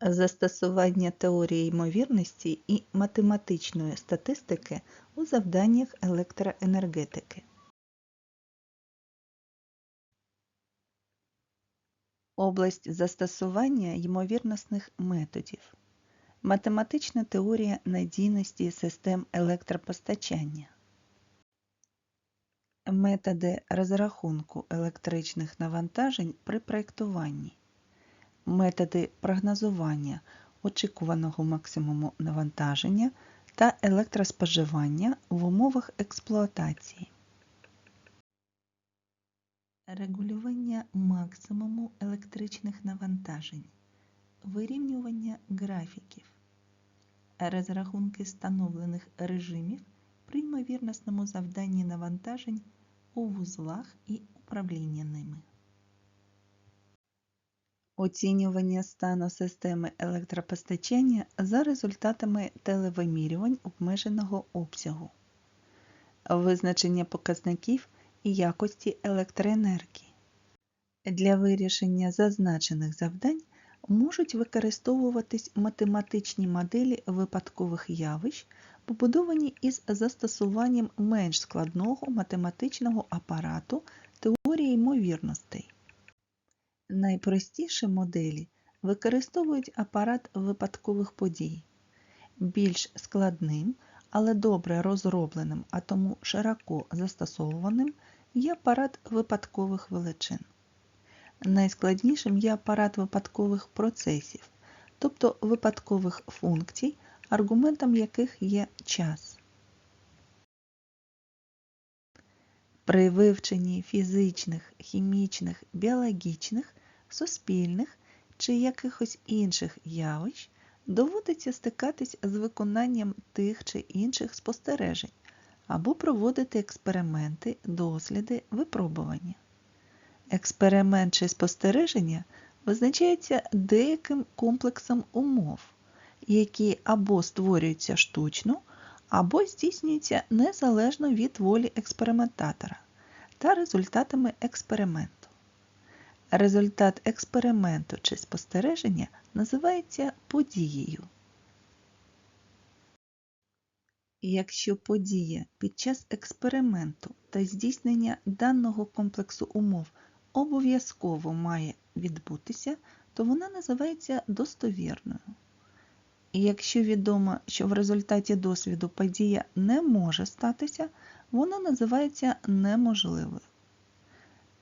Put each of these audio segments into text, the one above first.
Застосування теорії ймовірності і математичної статистики у завданнях електроенергетики. Область застосування ймовірнісних методів. Математична теорія надійності систем електропостачання. Методи розрахунку електричних навантажень при проєктуванні. Методи прогнозування очікуваного максимуму навантаження та електроспоживання в умовах експлуатації. Регулювання максимуму електричних навантажень. Вирівнювання графіків. Розрахунки встановлених режимів при ймовірносному завданні навантажень у вузлах і управління ними. Оцінювання стану системи електропостачання за результатами телевимірювань обмеженого обсягу. Визначення показників і якості електроенергії. Для вирішення зазначених завдань можуть використовуватись математичні моделі випадкових явищ, побудовані із застосуванням менш складного математичного апарату теорії ймовірностей. Найпростіші моделі використовують апарат випадкових подій. Більш складним, але добре розробленим, а тому широко застосовуваним є апарат випадкових величин. Найскладнішим є апарат випадкових процесів, тобто випадкових функцій, аргументом яких є час. При вивченні фізичних, хімічних, біологічних, суспільних чи якихось інших явищ доводиться стикатись з виконанням тих чи інших спостережень або проводити експерименти, досліди, випробування. Експеримент чи спостереження визначається деяким комплексом умов, які або створюються штучно, або здійснюються незалежно від волі експериментатора та результатами експерименту. Результат експерименту чи спостереження називається подією. Якщо подія під час експерименту та здійснення даного комплексу умов обов'язково має відбутися, то вона називається достовірною. І якщо відомо, що в результаті досвіду подія не може статися, вона називається неможливою.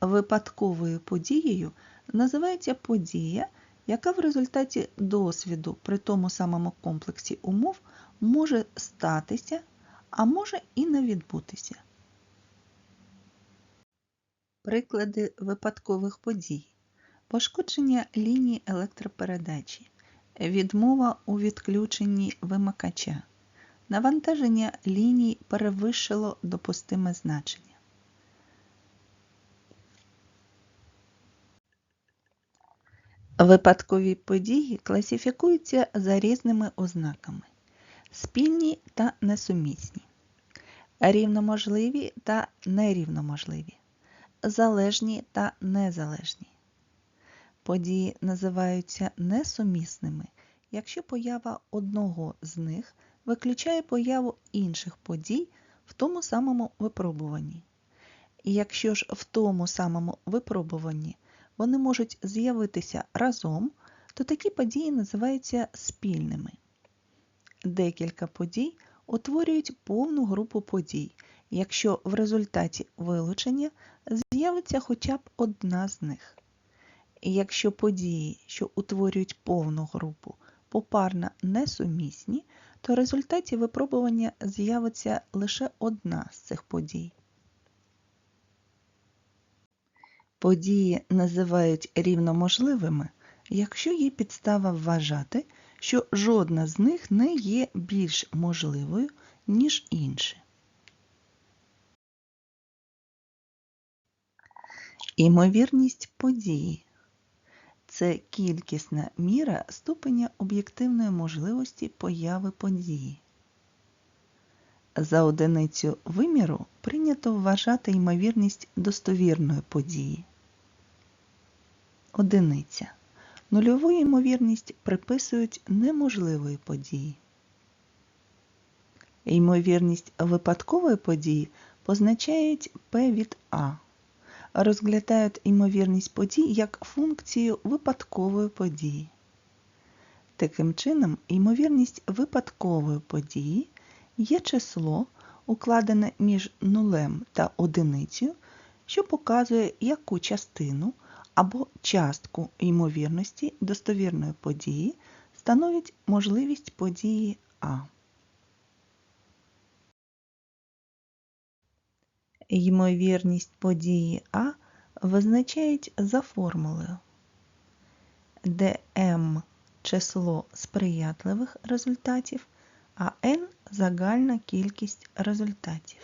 Випадковою подією називається подія, яка в результаті досвіду при тому самому комплексі умов може статися, а може і не відбутися. Приклади випадкових подій. Пошкодження лінії електропередачі, відмова у відключенні вимикача, навантаження ліній перевищило допустиме значення. Випадкові події класифікуються за різними ознаками: спільні та несумісні, рівноможливі та нерівноможливі, залежні та незалежні. Події називаються несумісними, якщо поява одного з них виключає появу інших подій в тому самому випробуванні. Якщо ж в тому самому випробуванні вони можуть з'явитися разом, то такі події називаються спільними. Декілька подій утворюють повну групу подій, якщо в результаті вилучення з'явиться хоча б одна з них. Якщо події, що утворюють повну групу, попарно несумісні, то в результаті випробування з'явиться лише одна з цих подій. Події називають рівноможливими, якщо є підстава вважати, що жодна з них не є більш можливою, ніж інші. Імовірність події це кількісна міра ступеня об'єктивної можливості появи події. За одиницю виміру прийнято вважати ймовірність достовірної події. Одиниця. Нульову ймовірність приписують неможливої події. Ймовірність випадкової події позначають P від А. Розглядають ймовірність подій як функцію випадкової події. Таким чином, ймовірність випадкової події є число, укладене між нулем та одиницею, що показує, яку частину або частку ймовірності достовірної події становить можливість події А. Ймовірність події А визначають за формулою, де m число сприятливих результатів, а n загальна кількість результатів.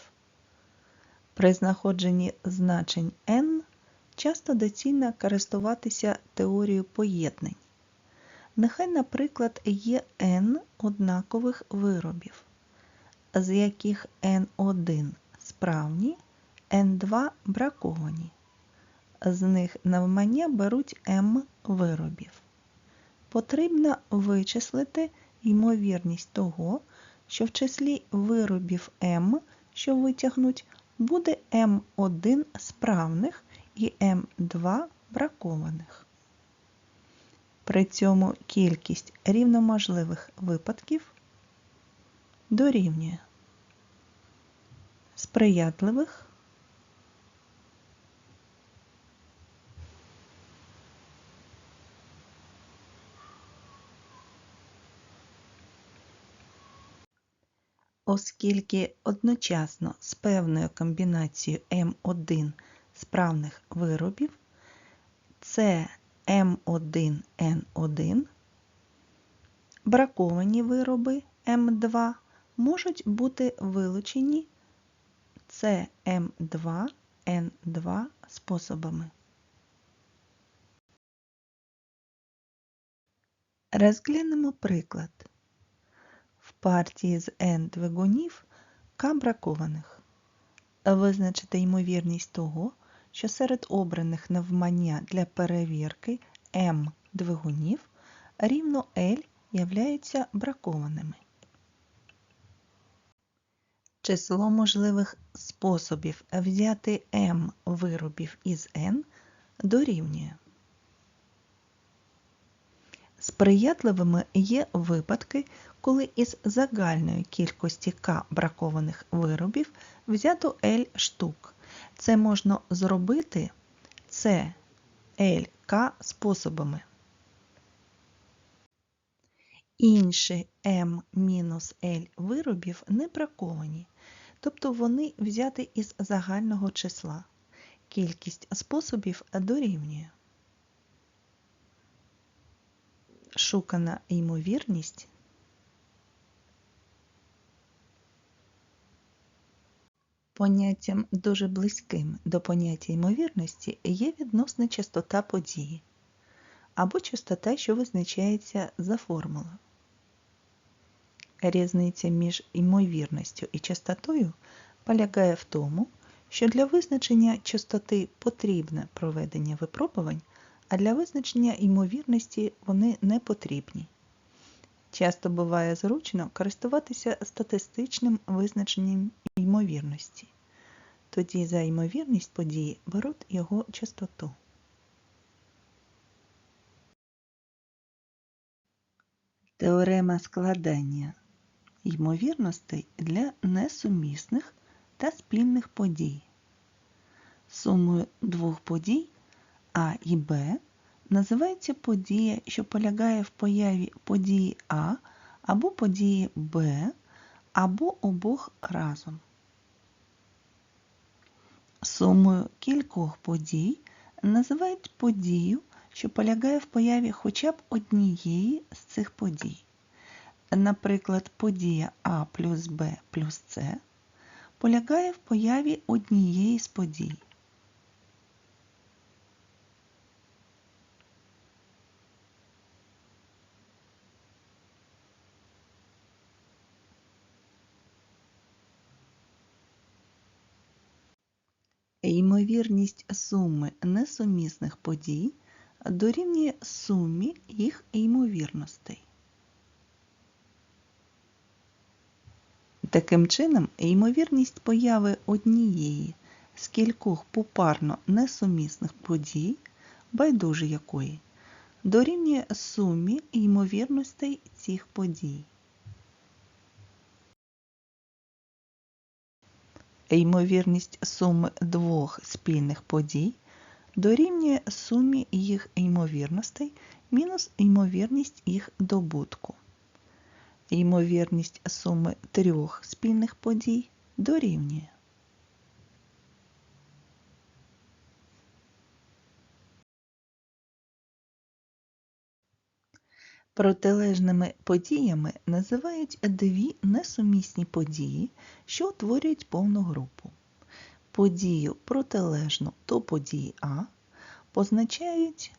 При знаходженні значень n часто доцільно користуватися теорією поєднань. Нехай, наприклад, є n однакових виробів, з яких n1 справні, n2 браковані. З них навмання беруть m виробів. Потрібно вичислити ймовірність того, що в числі виробів М, що витягнуть, буде М1 справних і М2 бракованих. При цьому кількість рівноможливих випадків дорівнює сприятливих Оскільки одночасно з певною комбінацією М1 справних виробів це М1Н1, браковані вироби М2 можуть бути вилучені CM2N2 способами. Розглянемо приклад. Партії з N двигунів К бракованих. Визначити ймовірність того, що серед обраних навмання для перевірки М двигунів рівно L являються бракованими. Число можливих способів взяти m виробів із n дорівнює. Сприятливими є випадки, коли із загальної кількості К бракованих виробів взято L штук. Це можна зробити С, К способами. Інші m-l виробів не браковані, тобто вони взяті із загального числа. Кількість способів дорівнює. Шукана ймовірність Поняттям дуже близьким до поняття ймовірності є відносна частота події або частота, що визначається за формулою. Різниця між ймовірністю і частотою полягає в тому, що для визначення частоти потрібне проведення випробувань, а для визначення ймовірності вони не потрібні. Часто буває зручно користуватися статистичним визначенням ймовірності. Тоді за ймовірність події беруть його частоту. Теорема складання ймовірностей для несумісних та спільних подій. Сумою двох подій А і Б називається подія, що полягає в появі події А або події Б, або обох разом. Сумою кількох подій називають подію, що полягає в появі хоча б однієї з цих подій. Наприклад, подія А плюс Б плюс С полягає в появі однієї з подій. Ймовірність суми несумісних подій дорівнює сумі їх ймовірностей. Таким чином, ймовірність появи однієї з кількох попарно несумісних подій, байдуже якої, дорівнює сумі ймовірностей цих подій. Ймовірність суми двох спільних подій дорівнює сумі їх ймовірностей мінус ймовірність їх добутку. Ймовірність суми трьох спільних подій дорівнює. Протилежними подіями називають дві несумісні події, що утворюють повну групу. Подію протилежну до події А позначають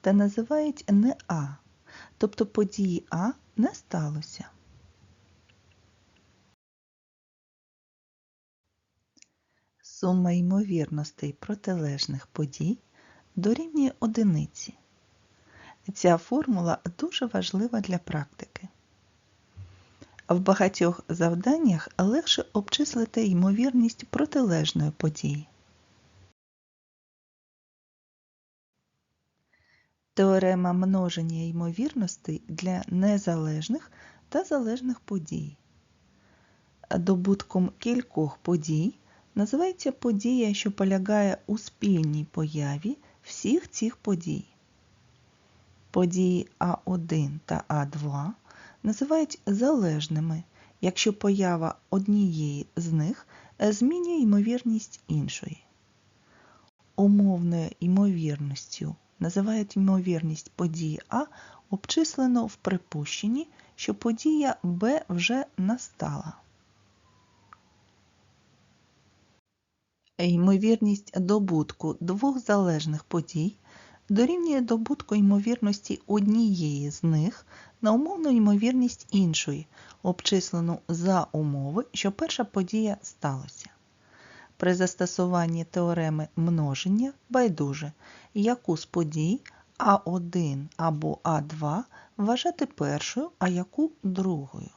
та називають не А, тобто події А не сталося. Сума ймовірностей протилежних подій дорівнює одиниці. Ця формула дуже важлива для практики. В багатьох завданнях легше обчислити ймовірність протилежної події. Теорема множення ймовірностей для незалежних та залежних подій. Добутком кількох подій називається подія, що полягає у спільній появі всіх цих подій. Події А1 та А2 називають залежними, якщо поява однієї з них змінює ймовірність іншої. Умовною ймовірністю називають ймовірність події А обчислено в припущенні, що подія Б вже настала. Ймовірність добутку двох залежних подій дорівнює добутку ймовірності однієї з них на умовну ймовірність іншої, обчислену за умови, що перша подія сталася. При застосуванні теореми множення байдуже, яку з подій А1 або А2 вважати першою, а яку другою.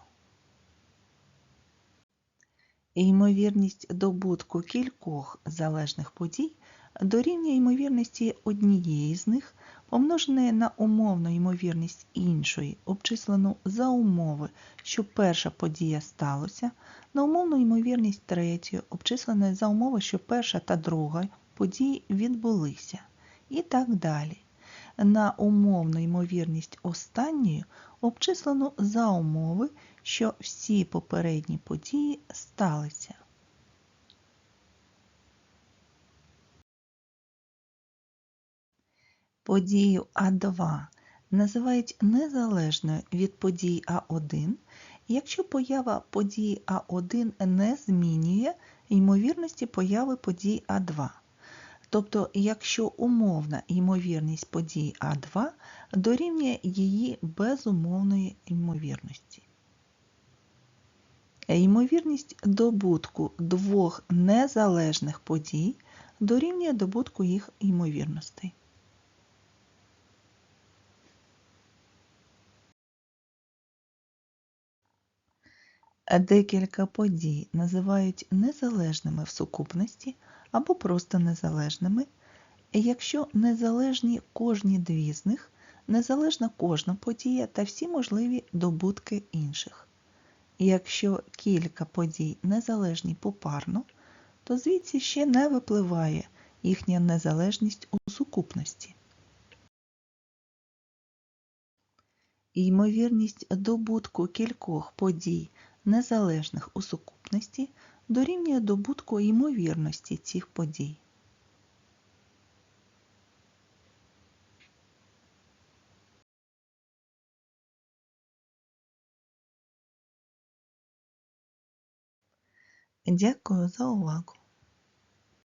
Ймовірність добутку кількох залежних подій дорівнює ймовірності однієї з них, помноженої на умовну ймовірність іншої, обчислену за умови, що перша подія сталася, на умовну ймовірність третьої, обчисленої за умови, що перша та друга події відбулися, і так далі. На умовну ймовірність останньої обчислену за умови, що всі попередні події сталися. Подію А2 називають незалежною від події А1, якщо поява події А1 не змінює ймовірності появи події А2. Тобто, якщо умовна ймовірність події А2 дорівнює її безумовної ймовірності. Ймовірність добутку двох незалежних подій дорівнює добутку їх ймовірностей. Декілька подій називають незалежними в сукупності або просто незалежними, якщо незалежні кожні дві з них, незалежна кожна подія та всі можливі добутки інших. Якщо кілька подій незалежні попарно, то звідси ще не випливає їхня незалежність у сукупності. Ймовірність добутку кількох подій незалежних у сукупності дорівнює добутку ймовірності цих подій. Дякую за увагу!